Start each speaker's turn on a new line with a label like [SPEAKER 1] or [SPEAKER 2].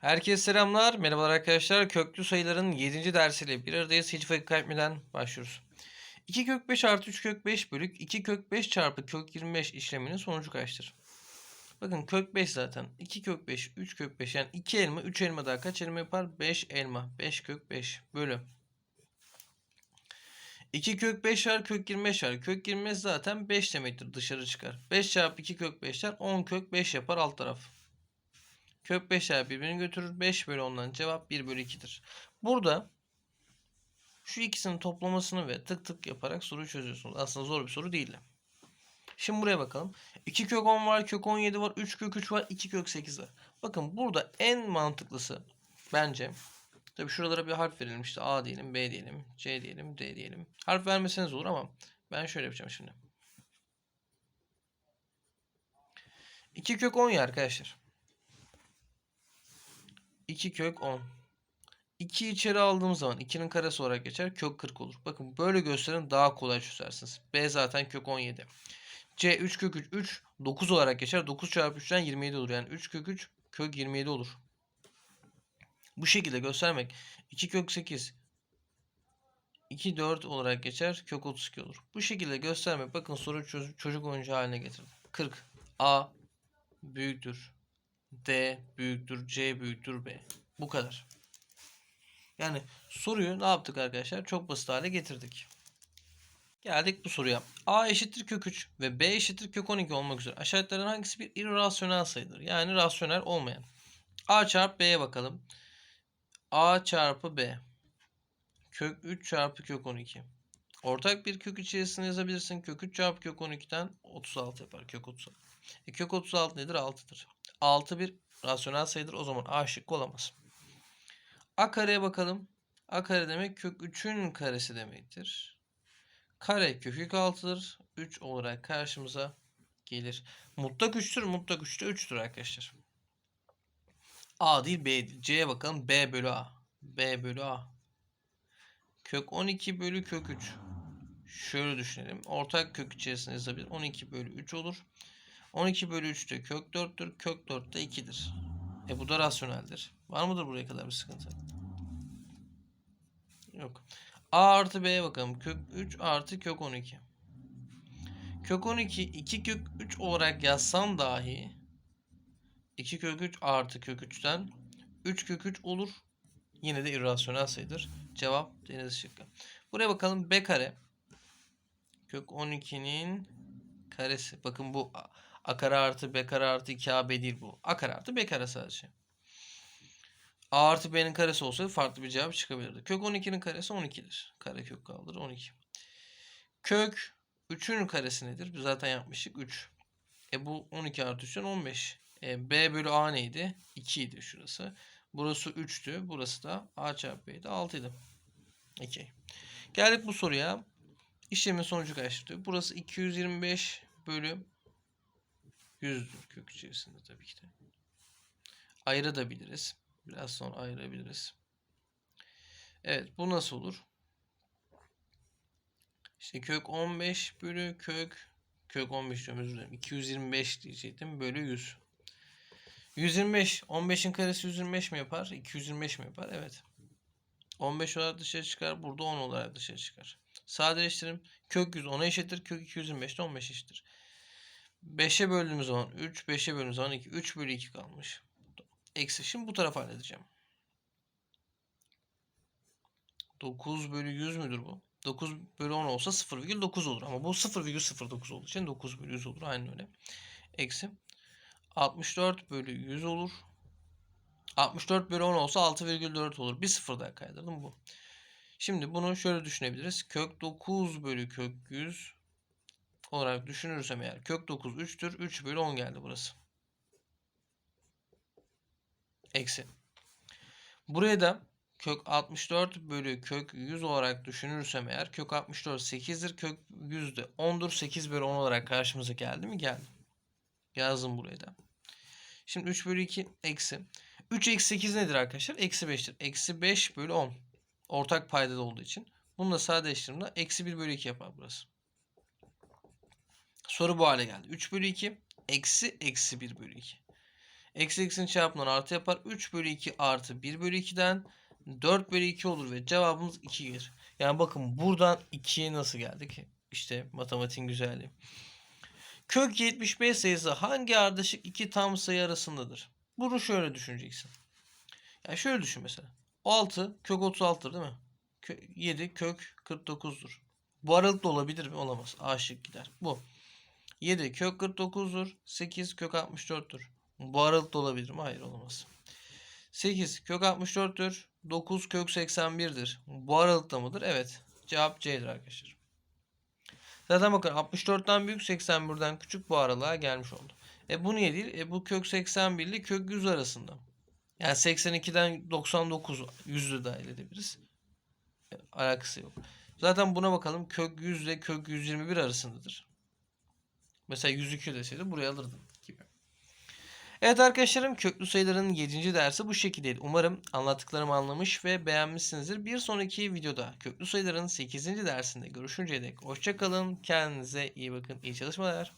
[SPEAKER 1] Herkese selamlar. Merhabalar arkadaşlar. Köklü sayıların 7. dersiyle bir aradayız. Hiç vakit kaybetmeden başlıyoruz. 2 kök 5 artı 3 kök 5 bölük 2 kök 5 çarpı kök 25 işleminin sonucu kaçtır? Bakın kök 5 zaten. 2 kök 5, 3 kök 5 yani 2 elma, 3 elma daha kaç elma yapar? 5 elma. 5 kök 5 bölü. 2 kök 5 var, kök 25 var. Kök 25 zaten 5 demektir dışarı çıkar. 5 çarpı 2 kök 5'ler 10 kök 5 yapar alt taraf. Kök 5'ler birbirini götürür. 5 bölü 10'dan cevap 1 bölü 2'dir. Burada şu ikisinin toplamasını ve tık tık yaparak soruyu çözüyorsunuz. Aslında zor bir soru değil. Şimdi buraya bakalım. 2 kök 10 var, kök 17 var, 3 kök 3 var, 2 kök 8 var. Bakın burada en mantıklısı bence Tabi şuralara bir harf verelim işte A diyelim, B diyelim, C diyelim, D diyelim. Harf vermeseniz olur ama ben şöyle yapacağım şimdi. 2 kök 10 ya arkadaşlar. 2 kök 10. 2 içeri aldığım zaman 2'nin karesi olarak geçer. Kök 40 olur. Bakın böyle gösterin daha kolay çözersiniz. B zaten kök 17. C 3 kök 3 3 9 olarak geçer. 9 çarpı 3'ten 27 olur. Yani 3 kök 3 kök 27 olur. Bu şekilde göstermek 2 kök 8 2 4 olarak geçer. Kök 32 olur. Bu şekilde göstermek bakın soru çocuk, çocuk oyuncu haline getirdim. 40 A büyüktür D büyüktür C büyüktür B. Bu kadar. Yani soruyu ne yaptık arkadaşlar? Çok basit hale getirdik. Geldik bu soruya. A eşittir kök 3 ve B eşittir kök 12 olmak üzere. Aşağıdakilerden hangisi bir irrasyonel sayıdır? Yani rasyonel olmayan. A çarpı B'ye bakalım. A çarpı B. Kök 3 çarpı kök 12. Ortak bir kök içerisinde yazabilirsin. Kök 3 çarpı kök 12'den 36 yapar. Kök 36. E kök 36 nedir? 6'dır. 6 bir rasyonel sayıdır. O zaman A şıkkı olamaz. A kareye bakalım. A kare demek kök 3'ün karesi demektir. Kare kök 6'dır. 3 olarak karşımıza gelir. Mutlak 3'tür. Mutlak 3 de 3'tür arkadaşlar. A değil B. C'ye bakalım. B bölü A. B bölü A. Kök 12 bölü kök 3. Şöyle düşünelim. Ortak kök içerisinde yazabilir. 12 bölü 3 olur. 12 bölü 3 de kök 4'tür. Kök 4 de 2'dir. E bu da rasyoneldir. Var mıdır buraya kadar bir sıkıntı? Yok. A artı B'ye bakalım. Kök 3 artı kök 12. Kök 12 2 kök 3 olarak yazsam dahi 2 kök 3 artı kök 3'ten 3 kök 3 olur. Yine de irrasyonel sayıdır. Cevap deniz şıkkı. Buraya bakalım b kare. Kök 12'nin karesi. Bakın bu a, kare artı b kare artı 2ab değil bu. a kare artı b kare sadece. a artı b'nin karesi olsaydı farklı bir cevap çıkabilirdi. Kök 12'nin karesi 12'dir. Kare kök kaldır 12. Kök 3'ün karesi nedir? Zaten yapmıştık 3. E bu 12 artı 3'ten 15. E, B bölü A neydi? 2 idi şurası. Burası 3'tü. Burası da A çarpı B'ydi. 6 idi. 2. Geldik bu soruya. İşlemin sonucu kaçtı? Burası 225 bölü 100'dür kök içerisinde tabii ki de. Ayırabiliriz. Biraz sonra ayırabiliriz. Evet bu nasıl olur? İşte kök 15 bölü kök kök 15 diyorum özür dilerim. 225 diyecektim bölü 100. 125. 15'in karesi 125 mi yapar? 225 mi yapar? Evet. 15 olarak dışarı çıkar. Burada 10 olarak dışarı çıkar. Sadeleştirim. Kök 100 10'a eşittir. Kök 225 de 15 eşittir. 5'e böldüğümüz zaman 3. 5'e böldüğümüz zaman 2. 3 bölü 2 kalmış. Eksi. Şimdi bu tarafa halledeceğim. 9 bölü 100 müdür bu? 9 bölü 10 olsa 0,9 olur. Ama bu 0,09 olduğu için 9 bölü 100 olur. Aynen öyle. Eksi. 64 bölü 100 olur. 64 bölü 10 olsa 6,4 olur. Bir sıfır daha kaydırdım bu. Şimdi bunu şöyle düşünebiliriz. Kök 9 bölü kök 100 olarak düşünürsem eğer kök 9 3'tür. 3 bölü 10 geldi burası. Eksi. Buraya da kök 64 bölü kök 100 olarak düşünürsem eğer kök 64 8'dir. Kök 100 de 10'dur. 8 bölü 10 olarak karşımıza geldi mi? Geldi. Yazdım buraya da. Şimdi 3 bölü 2 eksi. 3 eksi 8 nedir arkadaşlar? Eksi 5'tir. Eksi 5 bölü 10. Ortak paydada olduğu için. Bununla sadeleştirdiğimde eksi 1 bölü 2 yapar burası. Soru bu hale geldi. 3 bölü 2 eksi eksi 1 bölü 2. Eksi eksinin çarpımından artı yapar. 3 bölü 2 artı 1 bölü 2'den 4 bölü 2 olur ve cevabımız 2 gelir. Yani bakın buradan 2'ye nasıl geldik? İşte matematiğin güzelliği. Kök 75 sayısı hangi ardışık iki tam sayı arasındadır? Bunu şöyle düşüneceksin. Yani şöyle düşün mesela. 6 kök 36'dır değil mi? Kö- 7 kök 49'dur. Bu aralıkta olabilir mi? Olamaz. A şık gider. Bu. 7 kök 49'dur. 8 kök 64'tür. Bu aralıkta olabilir mi? Hayır olamaz. 8 kök 64'tür. 9 kök 81'dir. Bu aralıkta mıdır? Evet. Cevap C'dir arkadaşlar. Zaten bakın 64'ten büyük 81'den küçük bu aralığa gelmiş oldu. E bu niye değil? E bu kök 81 ile kök 100 arasında. Yani 82'den 99 100'ü dahil edebiliriz. E, alakası yok. Zaten buna bakalım kök 100 ile kök 121 arasındadır. Mesela 102 deseydi buraya alırdım. Evet arkadaşlarım köklü sayıların 7. dersi bu şekildeydi. Umarım anlattıklarımı anlamış ve beğenmişsinizdir. Bir sonraki videoda köklü sayıların 8. dersinde görüşünceye dek hoşçakalın. Kendinize iyi bakın. İyi çalışmalar.